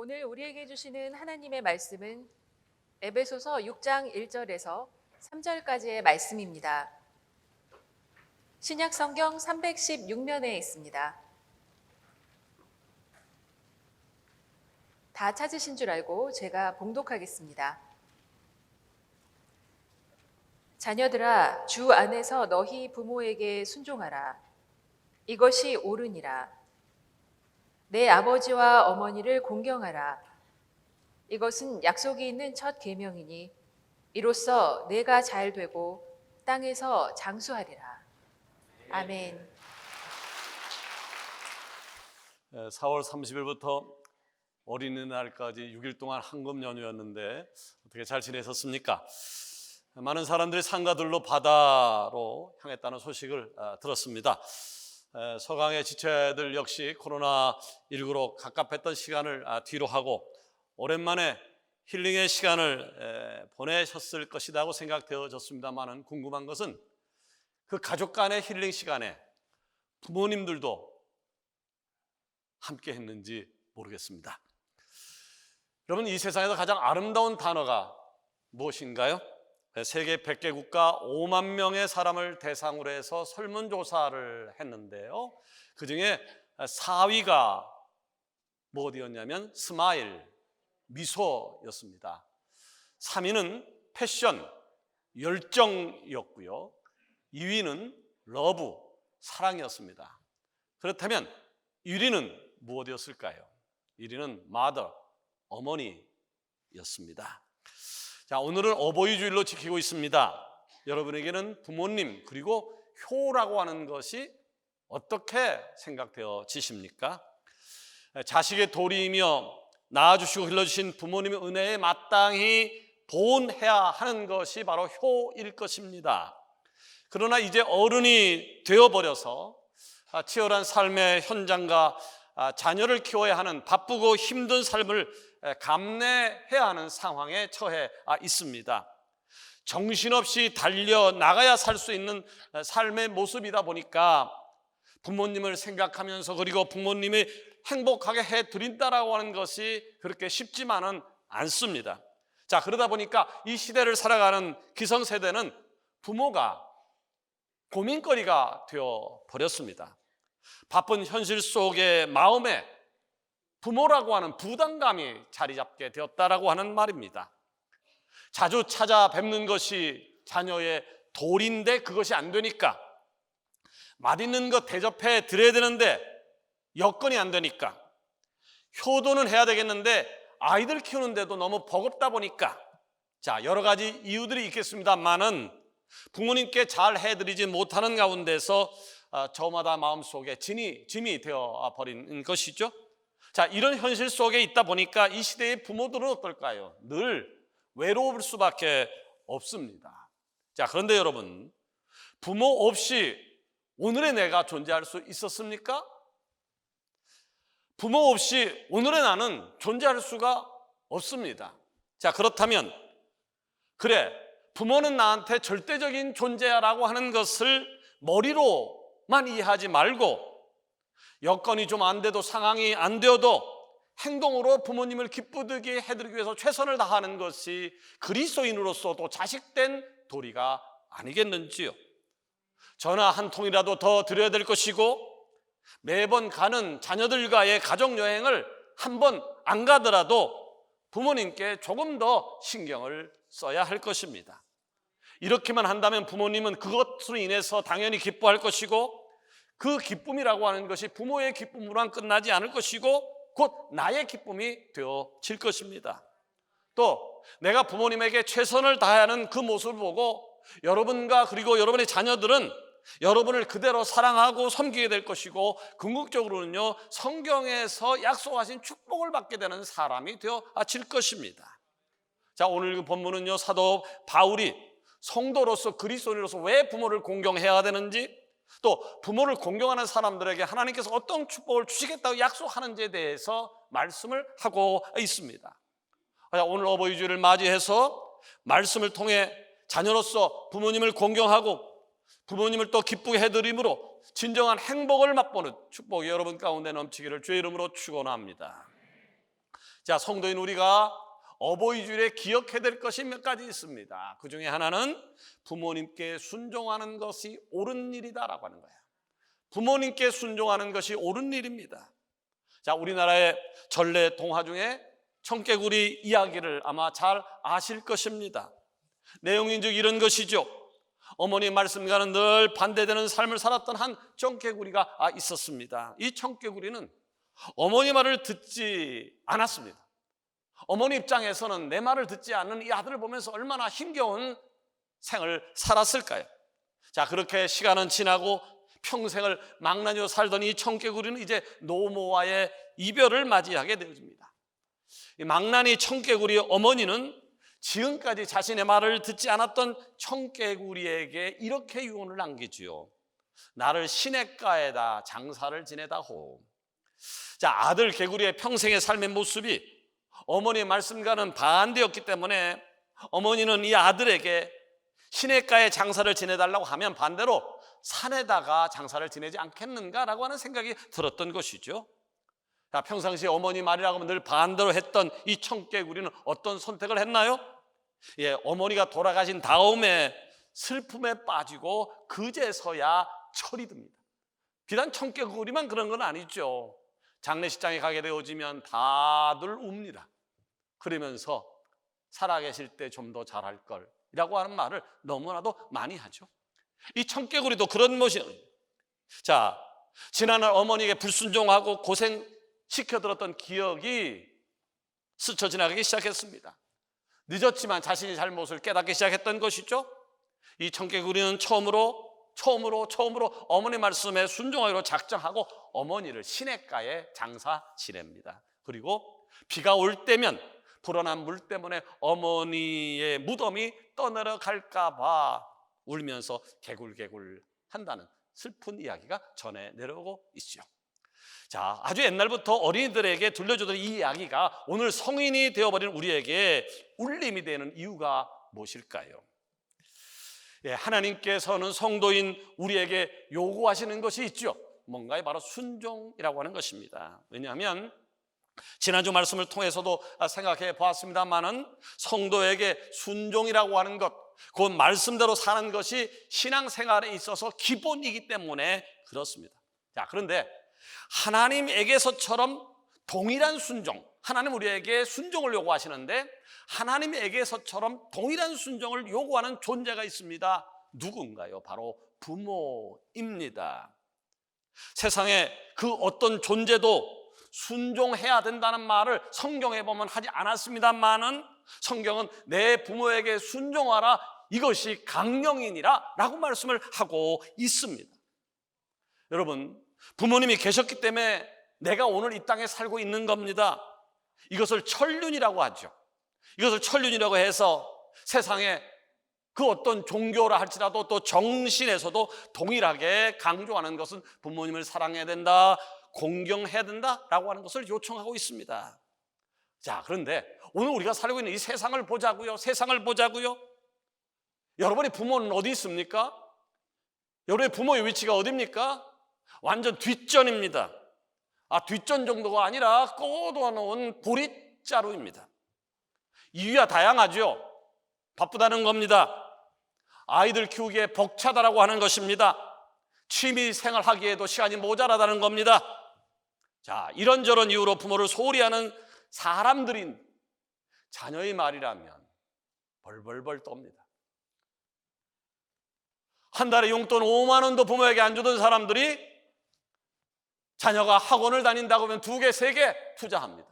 오늘 우리에게 주시는 하나님의 말씀은 에베소서 6장 1절에서 3절까지의 말씀입니다. 신약 성경 316면에 있습니다. 다 찾으신 줄 알고 제가 봉독하겠습니다. 자녀들아 주 안에서 너희 부모에게 순종하라. 이것이 옳으니라. 내 아버지와 어머니를 공경하라. 이것은 약속이 있는 첫 계명이니 이로써 내가 잘 되고 땅에서 장수하리라. 아멘. 4월 30일부터 어린이날까지 6일 동안 한금 연휴였는데 어떻게 잘 지내셨습니까? 많은 사람들이 상가들로 바다로 향했다는 소식을 아, 들었습니다. 에, 서강의 지체들 역시 코로나19로 갑갑했던 시간을 아, 뒤로 하고 오랜만에 힐링의 시간을 에, 보내셨을 것이라고 생각되어졌습니다만은 궁금한 것은 그 가족 간의 힐링 시간에 부모님들도 함께 했는지 모르겠습니다. 여러분 이 세상에서 가장 아름다운 단어가 무엇인가요? 세계 100개 국가 5만 명의 사람을 대상으로 해서 설문조사를 했는데요. 그 중에 4위가 뭐였냐면 스마일, 미소였습니다. 3위는 패션, 열정이었고요. 2위는 러브, 사랑이었습니다. 그렇다면 1위는 무엇이었을까요? 1위는 mother, 어머니였습니다. 자, 오늘은 어버이 주일로 지키고 있습니다. 여러분에게는 부모님 그리고 효라고 하는 것이 어떻게 생각되어 지십니까? 자식의 도리이며 낳아주시고 길러주신 부모님의 은혜에 마땅히 보온해야 하는 것이 바로 효일 것입니다. 그러나 이제 어른이 되어버려서 아, 치열한 삶의 현장과 아, 자녀를 키워야 하는 바쁘고 힘든 삶을 감내해야 하는 상황에 처해 아, 있습니다. 정신없이 달려 나가야 살 수 있는 삶의 모습이다 보니까 부모님을 생각하면서 그리고 부모님이 행복하게 해 드린다라고 하는 것이 그렇게 쉽지만은 않습니다. 자, 그러다 보니까 이 시대를 살아가는 기성세대는 부모가 고민거리가 되어 버렸습니다. 바쁜 현실 속의 마음에 부모라고 하는 부담감이 자리 잡게 되었다라고 하는 말입니다. 자주 찾아뵙는 것이 자녀의 도리인데 그것이 안 되니까 맛있는 것 대접해 드려야 되는데 여건이 안 되니까 효도는 해야 되겠는데 아이들 키우는데도 너무 버겁다 보니까 자 여러 가지 이유들이 있겠습니다만은 부모님께 잘 해드리지 못하는 가운데서 아, 저마다 마음속에 진이 짐이 되어 버린 것이죠. 자, 이런 현실 속에 있다 보니까 이 시대의 부모들은 어떨까요? 늘 외로울 수밖에 없습니다. 자, 그런데 여러분, 부모 없이 오늘의 내가 존재할 수 있었습니까? 부모 없이 오늘의 나는 존재할 수가 없습니다. 자, 그렇다면, 그래, 부모는 나한테 절대적인 존재라고 하는 것을 머리로만 이해하지 말고 여건이 좀 안 돼도 상황이 안 되어도 행동으로 부모님을 기쁘게 해드리기 위해서 최선을 다하는 것이 그리스도인으로서도 자식된 도리가 아니겠는지요. 전화 한 통이라도 더 드려야 될 것이고 매번 가는 자녀들과의 가족 여행을 한 번 안 가더라도 부모님께 조금 더 신경을 써야 할 것입니다. 이렇게만 한다면 부모님은 그것으로 인해서 당연히 기뻐할 것이고 그 기쁨이라고 하는 것이 부모의 기쁨으로만 끝나지 않을 것이고 곧 나의 기쁨이 되어질 것입니다. 또 내가 부모님에게 최선을 다하는 그 모습을 보고 여러분과 그리고 여러분의 자녀들은 여러분을 그대로 사랑하고 섬기게 될 것이고 궁극적으로는요 성경에서 약속하신 축복을 받게 되는 사람이 되어질 것입니다. 자 오늘 그 본문은요 사도 바울이 성도로서 그리스도인으로서 왜 부모를 공경해야 되는지 또 부모를 공경하는 사람들에게 하나님께서 어떤 축복을 주시겠다고 약속하는지에 대해서 말씀을 하고 있습니다. 오늘 어버이 주를 맞이해서 말씀을 통해 자녀로서 부모님을 공경하고 부모님을 또 기쁘게 해드림으로 진정한 행복을 맛보는 축복이 여러분 가운데 넘치기를 주의 이름으로 축원합니다. 자, 성도인 우리가 어버이 주일에 기억해야 될 것이 몇 가지 있습니다. 그 중에 하나는 부모님께 순종하는 것이 옳은 일이다라고 하는 거예요. 부모님께 순종하는 것이 옳은 일입니다. 자, 우리나라의 전래 동화 중에 청개구리 이야기를 아마 잘 아실 것입니다. 내용인 즉 이런 것이죠. 어머니 말씀과는 늘 반대되는 삶을 살았던 한 청개구리가 아, 있었습니다. 이 청개구리는 어머니 말을 듣지 않았습니다. 어머니 입장에서는 내 말을 듣지 않는 이 아들을 보면서 얼마나 힘겨운 생을 살았을까요? 자, 그렇게 시간은 지나고 평생을 망나니로 살던 이 청개구리는 이제 노모와의 이별을 맞이하게 되어집니다. 이 망나니 청개구리 어머니는 지금까지 자신의 말을 듣지 않았던 청개구리에게 이렇게 유언을 남기지요. 나를 시냇가에다 장사를 지내다호. 자, 아들 개구리의 평생의 삶의 모습이 어머니의 말씀과는 반대였기 때문에 어머니는 이 아들에게 시냇가에 장사를 지내달라고 하면 반대로 산에다가 장사를 지내지 않겠는가라고 하는 생각이 들었던 것이죠. 자, 평상시에 어머니 말이라고 하면 늘 반대로 했던 이 청개구리는 어떤 선택을 했나요? 예, 어머니가 돌아가신 다음에 슬픔에 빠지고 그제서야 철이 듭니다. 비단 청개구리만 그런 건 아니죠. 장례식장에 가게 되어지면 다들 웁니다. 그러면서 살아계실 때 좀 더 잘할 걸 이라고 하는 말을 너무나도 많이 하죠. 이 청개구리도 그런 모습. 자, 지난날 어머니에게 불순종하고 고생 시켜들었던 기억이 스쳐 지나가기 시작했습니다. 늦었지만 자신의 잘못을 깨닫기 시작했던 것이죠. 이 청개구리는 처음으로 처음으로 처음으로 어머니 말씀에 순종하기로 작정하고 어머니를 시냇가에 장사 지냅니다. 그리고 비가 올 때면 불어난 물 때문에 어머니의 무덤이 떠내려 갈까 봐 울면서 개굴개굴 한다는 슬픈 이야기가 전해 내려오고 있죠. 자, 아주 옛날부터 어린이들에게 들려주던 이 이야기가 오늘 성인이 되어버린 우리에게 울림이 되는 이유가 무엇일까요? 예, 하나님께서는 성도인 우리에게 요구하시는 것이 있죠. 뭔가에 바로 순종이라고 하는 것입니다. 왜냐하면 지난주 말씀을 통해서도 생각해 보았습니다만은 성도에게 순종이라고 하는 것, 그 말씀대로 사는 것이 신앙생활에 있어서 기본이기 때문에 그렇습니다. 자, 그런데 하나님에게서처럼 동일한 순종, 하나님 우리에게 순종을 요구하시는데 하나님에게서처럼 동일한 순종을 요구하는 존재가 있습니다. 누군가요? 바로 부모입니다. 세상에 그 어떤 존재도 순종해야 된다는 말을 성경에 보면 하지 않았습니다만은 성경은 내 부모에게 순종하라 이것이 강령이니라 라고 말씀을 하고 있습니다. 여러분, 부모님이 계셨기 때문에 내가 오늘 이 땅에 살고 있는 겁니다. 이것을 천륜이라고 하죠. 이것을 천륜이라고 해서 세상에 그 어떤 종교라 할지라도 또 정신에서도 동일하게 강조하는 것은 부모님을 사랑해야 된다, 공경해야 된다라고 하는 것을 요청하고 있습니다. 자, 그런데 오늘 우리가 살고 있는 이 세상을 보자고요. 세상을 보자고요. 여러분의 부모는 어디 있습니까? 여러분의 부모의 위치가 어디입니까? 완전 뒷전입니다. 아, 뒷전 정도가 아니라 꼬도놓은 보릿자루입니다. 이유야 다양하죠. 바쁘다는 겁니다. 아이들 키우기에 벅차다라고 하는 것입니다. 취미 생활 하기에도 시간이 모자라다는 겁니다. 자, 이런저런 이유로 부모를 소홀히 하는 사람들인 자녀의 말이라면 벌벌벌 떱니다. 한 달에 용돈 5만 원도 부모에게 안 주던 사람들이 자녀가 학원을 다닌다고 하면 두 개, 세 개 투자합니다.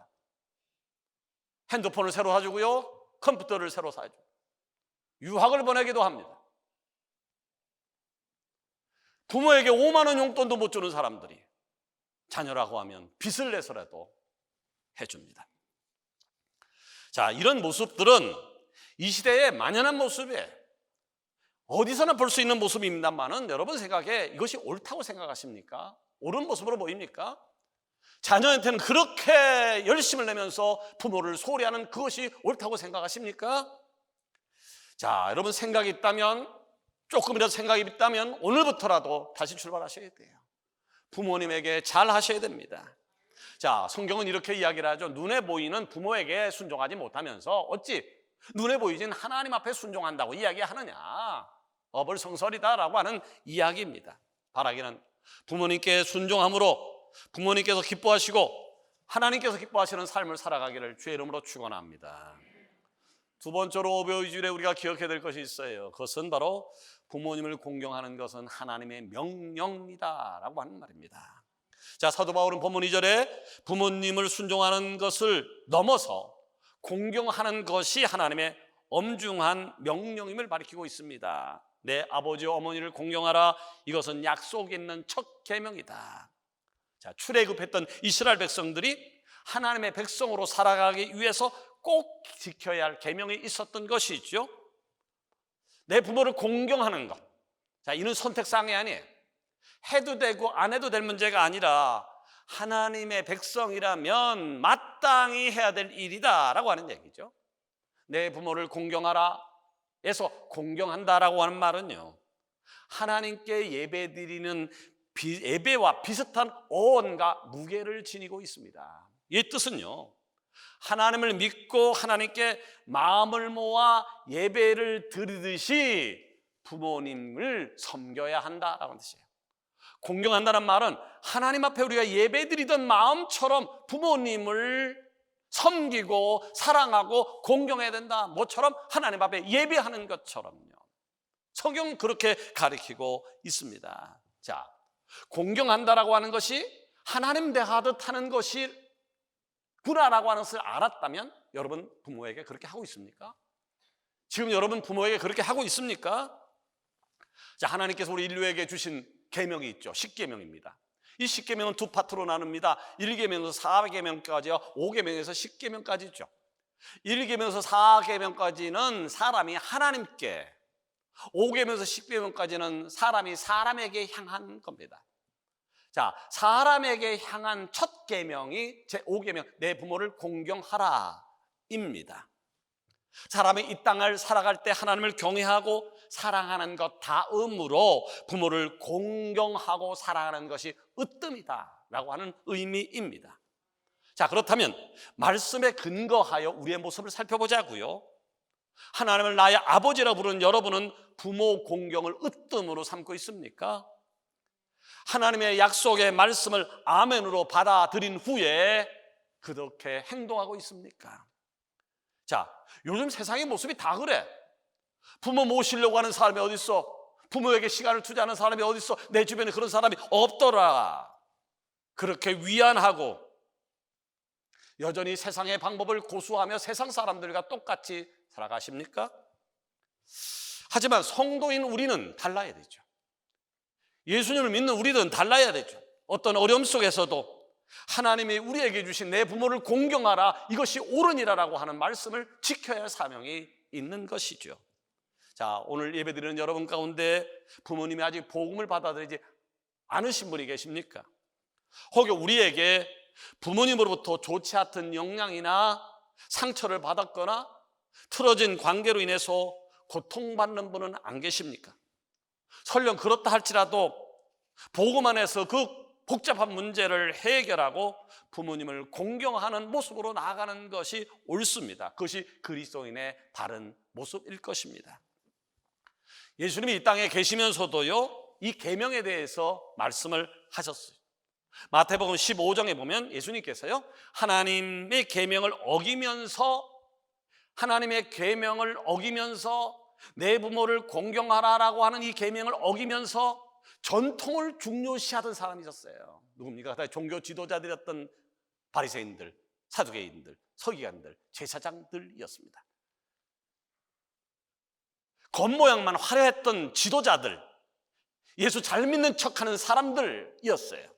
핸드폰을 새로 사주고요. 컴퓨터를 새로 사죠. 유학을 보내기도 합니다. 부모에게 5만 원 용돈도 못 주는 사람들이 자녀라고 하면 빚을 내서라도 해줍니다. 자, 이런 모습들은 이 시대의 만연한 모습에 어디서나 볼 수 있는 모습입니다만은 여러분 생각에 이것이 옳다고 생각하십니까? 옳은 모습으로 보입니까? 자녀한테는 그렇게 열심을 내면서 부모를 소홀히 하는 그것이 옳다고 생각하십니까? 자, 여러분 생각이 있다면 조금이라도 생각이 있다면 오늘부터라도 다시 출발하셔야 돼요. 부모님에게 잘 하셔야 됩니다. 자, 성경은 이렇게 이야기를 하죠. 눈에 보이는 부모에게 순종하지 못하면서 어찌 눈에 보이진 하나님 앞에 순종한다고 이야기하느냐. 어불성설이다라고 하는 이야기입니다. 바라기는 부모님께 순종함으로 부모님께서 기뻐하시고 하나님께서 기뻐하시는 삶을 살아가기를 주의 이름으로 축원합니다. 두 번째로 오배우주일에 우리가 기억해야 될 것이 있어요. 그것은 바로 부모님을 공경하는 것은 하나님의 명령이다라고 하는 말입니다. 자, 사도 바울은 본문 2절에 부모님을 순종하는 것을 넘어서 공경하는 것이 하나님의 엄중한 명령임을 가리키고 있습니다. 내 아버지 어머니를 공경하라. 이것은 약속 있는 첫 계명이다. 자, 출애굽했던 이스라엘 백성들이 하나님의 백성으로 살아가기 위해서 꼭 지켜야 할 계명이 있었던 것이죠. 내 부모를 공경하는 것. 자, 이는 선택 사항이 아니에요. 해도 되고 안 해도 될 문제가 아니라 하나님의 백성이라면 마땅히 해야 될 일이다라고 하는 얘기죠. 내 부모를 공경하라 에서 공경한다라고 하는 말은요. 하나님께 예배드리는 비- 예배와 비슷한 어원과 무게를 지니고 있습니다. 이 뜻은요. 하나님을 믿고 하나님께 마음을 모아 예배를 드리듯이 부모님을 섬겨야 한다라는 뜻이에요. 공경한다는 말은 하나님 앞에 우리가 예배드리던 마음처럼 부모님을 섬기고 사랑하고 공경해야 된다. 뭐처럼 하나님 앞에 예배하는 것처럼요. 성경은 그렇게 가리키고 있습니다. 자, 공경한다라고 하는 것이 하나님 대하듯 하는 것이 구나라고 하는 것을 알았다면 여러분 부모에게 그렇게 하고 있습니까? 지금 여러분 부모에게 그렇게 하고 있습니까? 자, 하나님께서 우리 인류에게 주신 계명이 있죠. 십계명입니다. 이 십계명은 두 파트로 나눕니다. 1계명에서 4계명까지와 5계명에서 10계명까지 있죠. 1계명에서 4계명까지는 사람이 하나님께 5계명에서 10계명까지는 사람이 사람에게 향한 겁니다. 자, 사람에게 향한 첫 계명이 제 5계명 내 부모를 공경하라입니다. 사람이 이 땅을 살아갈 때 하나님을 경외하고 사랑하는 것 다음으로 부모를 공경하고 사랑하는 것이 으뜸이다 라고 하는 의미입니다. 자, 그렇다면 말씀에 근거하여 우리의 모습을 살펴보자고요. 하나님을 나의 아버지라 부르는 여러분은 부모 공경을 으뜸으로 삼고 있습니까? 하나님의 약속의 말씀을 아멘으로 받아들인 후에 그렇게 행동하고 있습니까? 자, 요즘 세상의 모습이 다 그래. 부모 모시려고 하는 사람이 어디 있어? 부모에게 시간을 투자하는 사람이 어디 있어? 내 주변에 그런 사람이 없더라. 그렇게 위안하고 여전히 세상의 방법을 고수하며 세상 사람들과 똑같이 살아가십니까? 하지만 성도인 우리는 달라야 되죠. 예수님을 믿는 우리들은 달라야 되죠. 어떤 어려움 속에서도 하나님이 우리에게 주신 내 부모를 공경하라 이것이 옳으니라라고 하는 말씀을 지켜야 할 사명이 있는 것이죠. 자, 오늘 예배드리는 여러분 가운데 부모님이 아직 복음을 받아들이지 않으신 분이 계십니까? 혹여 우리에게 부모님으로부터 좋지 않던 영향이나 상처를 받았거나 틀어진 관계로 인해서 고통받는 분은 안 계십니까? 설령 그렇다 할지라도 복음 안에서 그 복잡한 문제를 해결하고 부모님을 공경하는 모습으로 나아가는 것이 옳습니다. 그것이 그리스도인의 바른 모습일 것입니다. 예수님이 이 땅에 계시면서도요, 이 계명에 대해서 말씀을 하셨어요. 마태복음 15장에 보면 예수님께서요, 하나님의 계명을 어기면서 하나님의 계명을 어기면서 내 부모를 공경하라라고 하는 이 계명을 어기면서 전통을 중요시하던 사람이셨어요. 누굽니까? 다 종교 지도자들이었던 바리새인들, 사두개인들, 서기관들, 제사장들이었습니다. 겉모양만 화려했던 지도자들, 예수 잘 믿는 척하는 사람들이었어요.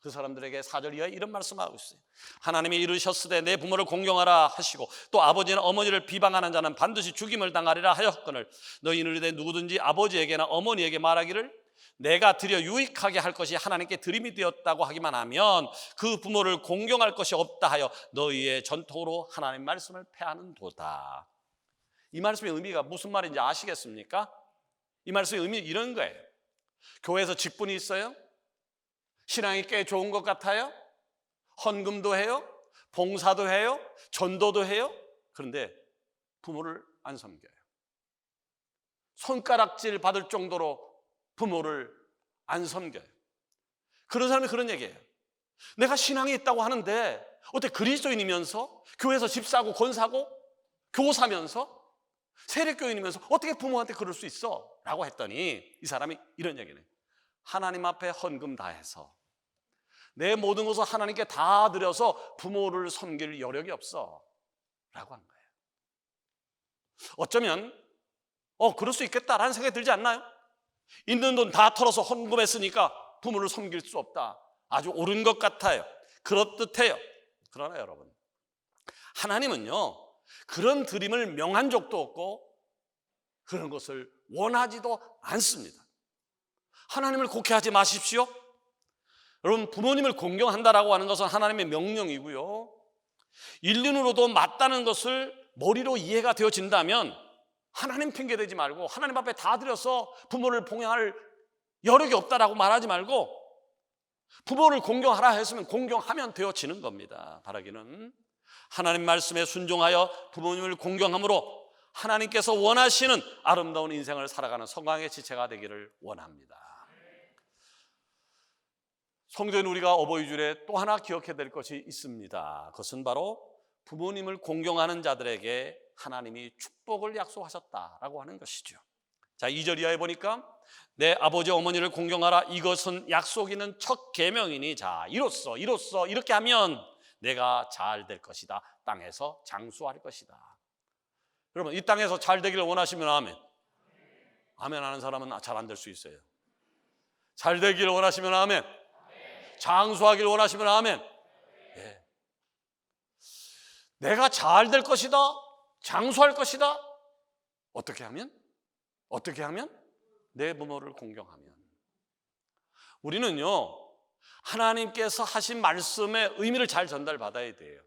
그 사람들에게 사절 이하에 이런 말씀하고 있어요. 하나님이 이르셨으되 내 부모를 공경하라 하시고 또 아버지나 어머니를 비방하는 자는 반드시 죽임을 당하리라 하였거늘 너희는 이르되 누구든지 아버지에게나 어머니에게 말하기를 내가 드려 유익하게 할 것이 하나님께 드림이 되었다고 하기만 하면 그 부모를 공경할 것이 없다 하여 너희의 전통으로 하나님 말씀을 패하는 도다. 이 말씀의 의미가 무슨 말인지 아시겠습니까? 이 말씀의 의미는 이런 거예요. 교회에서 직분이 있어요? 신앙이 꽤 좋은 것 같아요? 헌금도 해요. 봉사도 해요. 전도도 해요. 그런데 부모를 안 섬겨요. 손가락질 받을 정도로 부모를 안 섬겨요. 그런 사람이 그런 얘기예요. 내가 신앙이 있다고 하는데 어떻게 그리스도인이면서 교회에서 집 사고 건 사고 교사면서 세례교인이면서 어떻게 부모한테 그럴 수 있어? 라고 했더니 이 사람이 이런 얘기네. 하나님 앞에 헌금 다 해서 내 모든 것을 하나님께 다 드려서 부모를 섬길 여력이 없어. 라고 한 거예요. 어쩌면 어 그럴 수 있겠다라는 생각이 들지 않나요? 있는 돈 다 털어서 헌금했으니까 부모를 섬길 수 없다. 아주 옳은 것 같아요. 그렇듯해요. 그러나 여러분, 하나님은요 그런 드림을 명한 적도 없고 그런 것을 원하지도 않습니다. 하나님을 곡해하지 마십시오. 여러분 부모님을 공경한다라고 하는 것은 하나님의 명령이고요. 인륜으로도 맞다는 것을 머리로 이해가 되어진다면 하나님 핑계 대지 말고 하나님 앞에 다 드려서 부모를 봉양할 여력이 없다라고 말하지 말고 부모를 공경하라 했으면 공경하면 되어지는 겁니다. 바라기는 하나님 말씀에 순종하여 부모님을 공경함으로 하나님께서 원하시는 아름다운 인생을 살아가는 성광의 지체가 되기를 원합니다. 성도인 우리가 어버이 주일에 또 하나 기억해야 될 것이 있습니다. 그것은 바로 부모님을 공경하는 자들에게 하나님이 축복을 약속하셨다라고 하는 것이죠. 자, 2절 이하에 보니까 내 아버지 어머니를 공경하라 이것은 약속 있는 첫 계명이니 자, 이로써 이로써 이렇게 하면 내가 잘 될 것이다. 땅에서 장수할 것이다. 여러분, 이 땅에서 잘 되기를 원하시면 아멘. 아멘 하는 사람은 잘 안 될 수 있어요. 잘 되기를 원하시면 아멘. 장수하기를 원하시면 아멘. 예. 내가 잘 될 것이다. 장수할 것이다. 어떻게 하면? 어떻게 하면? 내 부모를 공경하면. 우리는요, 하나님께서 하신 말씀의 의미를 잘 전달받아야 돼요.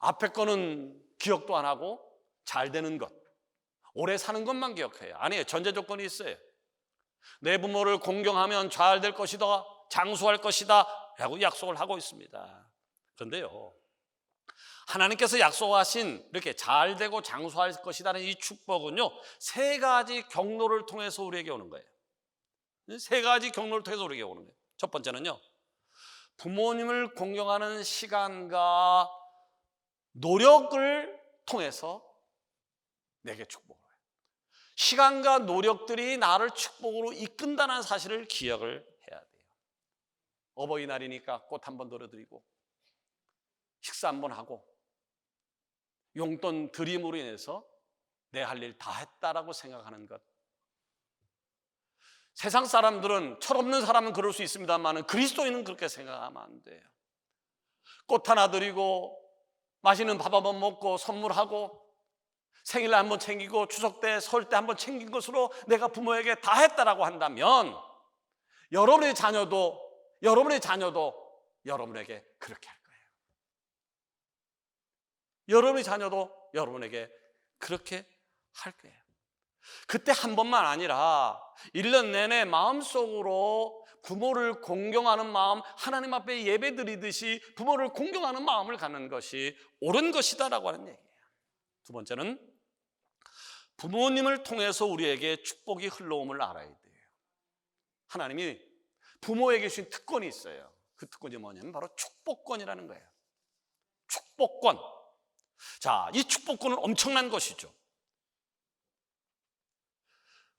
앞에 거는 기억도 안 하고 잘 되는 것, 오래 사는 것만 기억해요. 아니에요. 전제 조건이 있어요. 내 부모를 공경하면 잘 될 것이다. 장수할 것이다. 라고 약속을 하고 있습니다. 그런데요. 하나님께서 약속하신 이렇게 잘 되고 장수할 것이라는 이 축복은요. 세 가지 경로를 통해서 우리에게 오는 거예요. 세 가지 경로를 통해서 우리에게 오는 거예요. 첫 번째는요. 부모님을 공경하는 시간과 노력을 통해서 내게 축복을 해요. 시간과 노력들이 나를 축복으로 이끈다는 사실을 기억을 해야 돼요. 어버이날이니까 꽃 한번 들어드리고 식사 한 번 하고 용돈 드림으로 인해서 내 할 일 다 했다라고 생각하는 것. 세상 사람들은 철없는 사람은 그럴 수 있습니다만 그리스도인은 그렇게 생각하면 안 돼요. 꽃 하나 드리고 맛있는 밥 한번 먹고 선물하고 생일날 한번 챙기고 추석 때 설 때 한번 챙긴 것으로 내가 부모에게 다 했다라고 한다면 여러분의 자녀도 여러분의 자녀도 여러분에게 그렇게 할 거예요. 여러분의 자녀도 여러분에게 그렇게 할 거예요. 그때 한 번만 아니라 1년 내내 마음속으로 부모를 공경하는 마음, 하나님 앞에 예배 드리듯이 부모를 공경하는 마음을 갖는 것이 옳은 것이다라고 하는 얘기예요. 두 번째는 부모님을 통해서 우리에게 축복이 흘러옴을 알아야 돼요. 하나님이 부모에게 주신 특권이 있어요. 그 특권이 뭐냐면 바로 축복권이라는 거예요. 축복권. 자, 이 축복권은 엄청난 것이죠.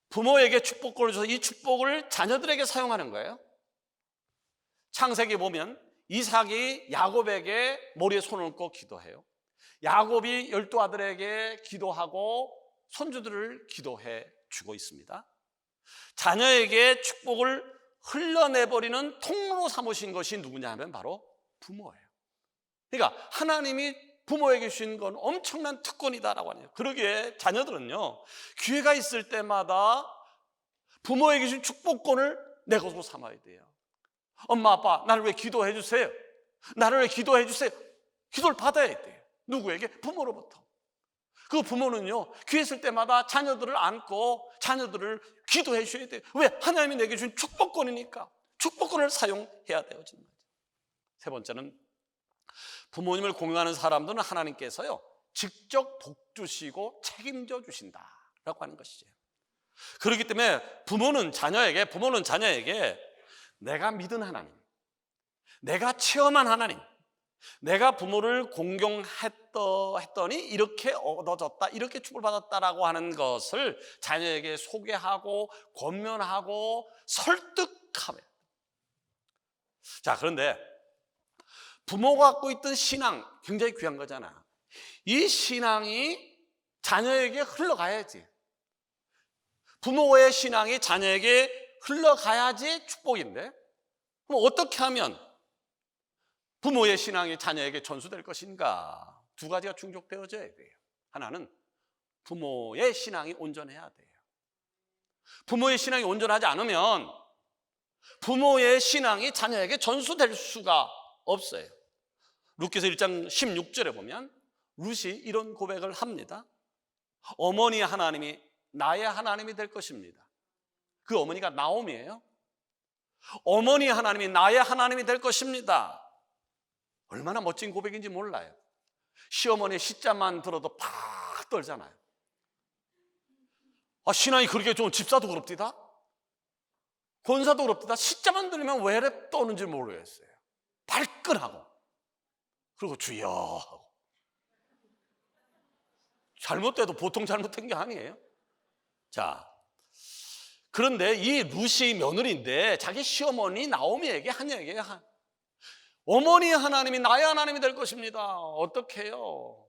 부모에게 축복권을 줘서 이 축복을 자녀들에게 사용하는 거예요. 창세기 보면 이삭이 야곱에게 머리에 손을 얹고 기도해요. 야곱이 열두 아들에게 기도하고 손주들을 기도해 주고 있습니다. 자녀에게 축복을 흘러내버리는 통로로 삼으신 것이 누구냐 하면 바로 부모예요. 그러니까 하나님이 부모에게 주신 건 엄청난 특권이다라고 하네요. 그러기에 자녀들은요, 기회가 있을 때마다 부모에게 주신 축복권을 내 것으로 삼아야 돼요. 엄마, 아빠, 나를 왜 기도해 주세요? 나를 왜 기도해 주세요? 기도를 받아야 돼요. 누구에게? 부모로부터. 그 부모는요, 기회 있을 때마다 자녀들을 안고 자녀들을 기도해 주셔야 돼요. 왜? 하나님이 내게 준 축복권이니까. 축복권을 사용해야 되어지는 거죠. 세 번째는 부모님을 공경하는 사람들은 하나님께서요 직접 돕주시고 책임져 주신다라고 하는 것이죠. 그렇기 때문에 부모는 자녀에게 부모는 자녀에게 내가 믿은 하나님, 내가 체험한 하나님, 내가 부모를 공경했더니 이렇게 얻어졌다, 이렇게 축을 받았다라고 하는 것을 자녀에게 소개하고 권면하고 설득하며. 자, 그런데 부모가 갖고 있던 신앙 굉장히 귀한 거잖아. 이 신앙이 자녀에게 흘러가야지. 부모의 신앙이 자녀에게 흘러가야지 축복인데, 그럼 어떻게 하면 부모의 신앙이 자녀에게 전수될 것인가? 두 가지가 충족되어져야 돼요. 하나는 부모의 신앙이 온전해야 돼요. 부모의 신앙이 온전하지 않으면 부모의 신앙이 자녀에게 전수될 수가 없어요. 루키서 1장 16절에 보면 룻이 이런 고백을 합니다. 어머니 하나님이 나의 하나님이 될 것입니다. 그 어머니가 나옴이에요. 어머니 하나님이 나의 하나님이 될 것입니다. 얼마나 멋진 고백인지 몰라요. 시어머니 시자만 들어도 팍 떨잖아요. 아, 신앙이 그렇게 좋은 집사도 그럽디다. 권사도 그럽디다. 시자만 들으면 왜 이래 떠는지 모르겠어요. 발끈하고. 그리고 주여 하고. 잘못돼도 보통 잘못된 게 아니에요. 자, 그런데 이 루시 며느리인데 자기 시어머니 나오미에게 한 얘기가 어머니 하나님이 나의 하나님이 될 것입니다. 어떻게 해요?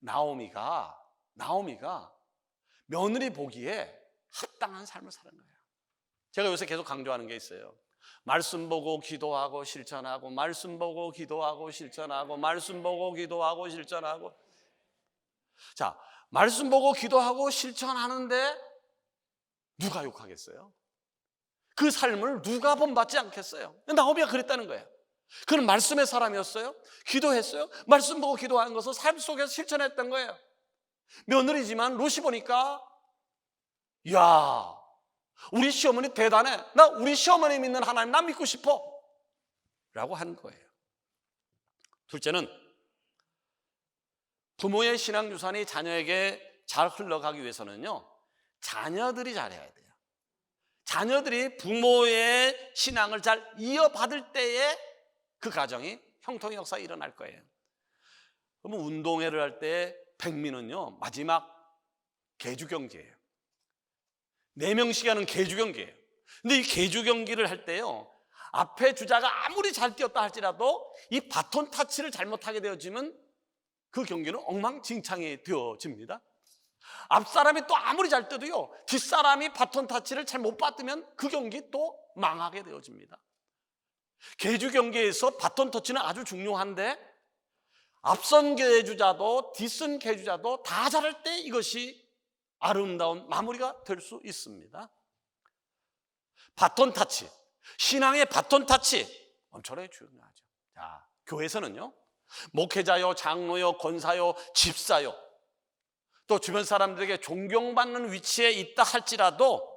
나오미가 나오미가 며느리 보기에 합당한 삶을 사는 거예요. 제가 요새 계속 강조하는 게 있어요. 말씀 보고 기도하고 실천하고 말씀 보고 기도하고 실천하고 말씀 보고 기도하고 실천하고 자, 말씀 보고 기도하고 실천하는데 누가 욕하겠어요? 그 삶을 누가 본받지 않겠어요? 나오미가 그랬다는 거예요. 그는 말씀의 사람이었어요. 기도했어요. 말씀 보고 기도하는 것을 삶 속에서 실천했던 거예요. 며느리지만 루시 보니까 야 우리 시어머니 대단해. 나 우리 시어머니 믿는 하나님 나 믿고 싶어. 라고 한 거예요. 둘째는 부모의 신앙 유산이 자녀에게 잘 흘러가기 위해서는요. 자녀들이 잘해야 돼요. 자녀들이 부모의 신앙을 잘 이어받을 때에 그 가정이 형통의 역사가 일어날 거예요. 그러면 운동회를 할 때 백미는요 마지막 개주 경기예요. 네 명씩 하는 개주 경기예요. 근데 이 개주 경기를 할 때요 앞에 주자가 아무리 잘 뛰었다 할지라도 이 바톤 타치를 잘못하게 되어지면 그 경기는 엉망진창이 되어집니다. 앞 사람이 또 아무리 잘 뛰어도요 뒷 사람이 바톤 타치를 잘 못 받으면 그 경기 또 망하게 되어집니다. 개주 경기에서 바톤 터치는 아주 중요한데 앞선 개주자도 뒷선 개주자도 다 잘할 때 이것이 아름다운 마무리가 될 수 있습니다. 바톤 타치, 신앙의 바톤 타치 엄청나게 중요하죠. 자, 교회에서는요, 목회자요, 장로요, 권사요, 집사요, 또 주변 사람들에게 존경받는 위치에 있다 할지라도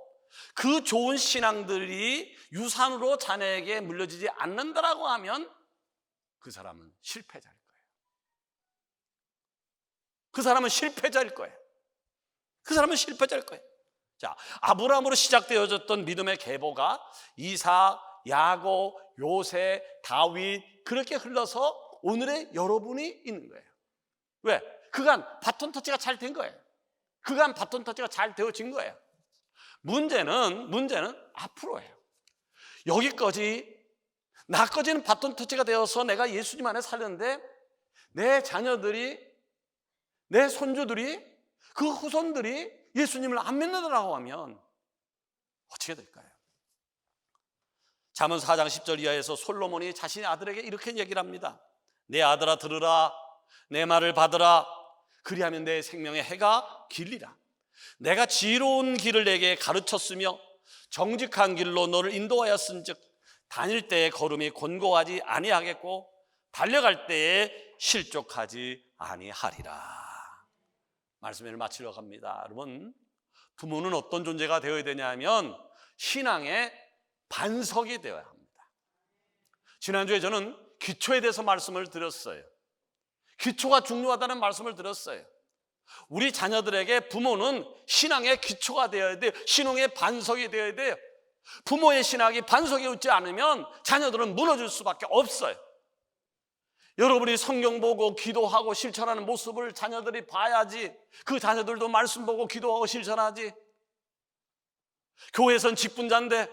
그 좋은 신앙들이 유산으로 자녀에게 물려지지 않는다라고 하면 그 사람은 실패자일 거예요. 그 사람은 실패자일 거예요. 그 사람은 실패자일 거예요. 자, 아브라함으로 시작되어졌던 믿음의 계보가 이삭, 야고, 요새, 다윗 그렇게 흘러서 오늘의 여러분이 있는 거예요. 왜? 그간 바톤 터치가 잘 된 거예요. 그간 바톤 터치가 잘 되어진 거예요. 문제는 문제는 앞으로예요. 여기까지 나까지는 바톤 터치가 되어서 내가 예수님 안에 살렸는데 내 자녀들이 내 손주들이 그 후손들이 예수님을 안 믿는다고 하면 어떻게 될까요? 잠언 4장 10절 이하에서 솔로몬이 자신의 아들에게 이렇게 얘기를 합니다. 내 아들아 들으라 내 말을 받으라 그리하면 내 생명의 해가 길리라. 내가 지혜로운 길을 내게 가르쳤으며 정직한 길로 너를 인도하였은즉 다닐 때의 걸음이 곤고하지 아니하겠고 달려갈 때에 실족하지 아니하리라. 말씀을 마치려 갑니다. 여러분, 부모는 어떤 존재가 되어야 되냐면 신앙의 반석이 되어야 합니다. 지난주에 저는 기초에 대해서 말씀을 드렸어요. 기초가 중요하다는 말씀을 드렸어요. 우리 자녀들에게 부모는 신앙의 기초가 되어야 돼요. 신앙의 반석이 되어야 돼요. 부모의 신학이 반석이 없지 않으면 자녀들은 무너질 수밖에 없어요. 여러분이 성경 보고 기도하고 실천하는 모습을 자녀들이 봐야지 그 자녀들도 말씀 보고 기도하고 실천하지. 교회에선 직분자인데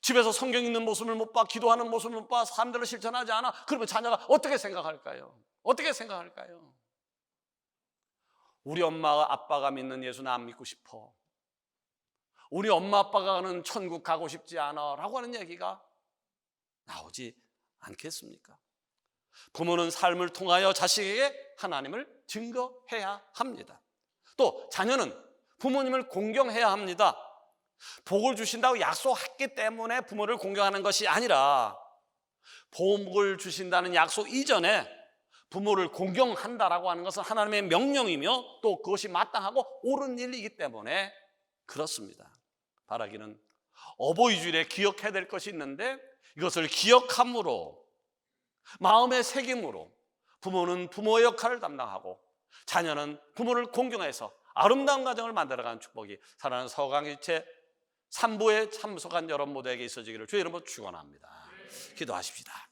집에서 성경 읽는 모습을 못 봐, 기도하는 모습을 못 봐, 사람들을 실천하지 않아. 그러면 자녀가 어떻게 생각할까요? 어떻게 생각할까요? 우리 엄마가 아빠가 믿는 예수 나 안 믿고 싶어. 우리 엄마 아빠가 가는 천국 가고 싶지 않아. 라고 하는 얘기가 나오지 않겠습니까? 부모는 삶을 통하여 자식에게 하나님을 증거해야 합니다. 또 자녀는 부모님을 공경해야 합니다. 복을 주신다고 약속했기 때문에 부모를 공경하는 것이 아니라 복을 주신다는 약속 이전에 부모를 공경한다라고 하는 것은 하나님의 명령이며 또 그것이 마땅하고 옳은 일이기 때문에 그렇습니다. 바라기는 어버이 주일에 기억해야 될 것이 있는데 이것을 기억함으로 마음의 새김으로 부모는 부모의 역할을 담당하고 자녀는 부모를 공경해서 아름다운 가정을 만들어가는 축복이 사랑하는 서강일체 3부에 참석한 여러분 모두에게 있어지기를 주의 이름으로 축원합니다. 기도하십시다.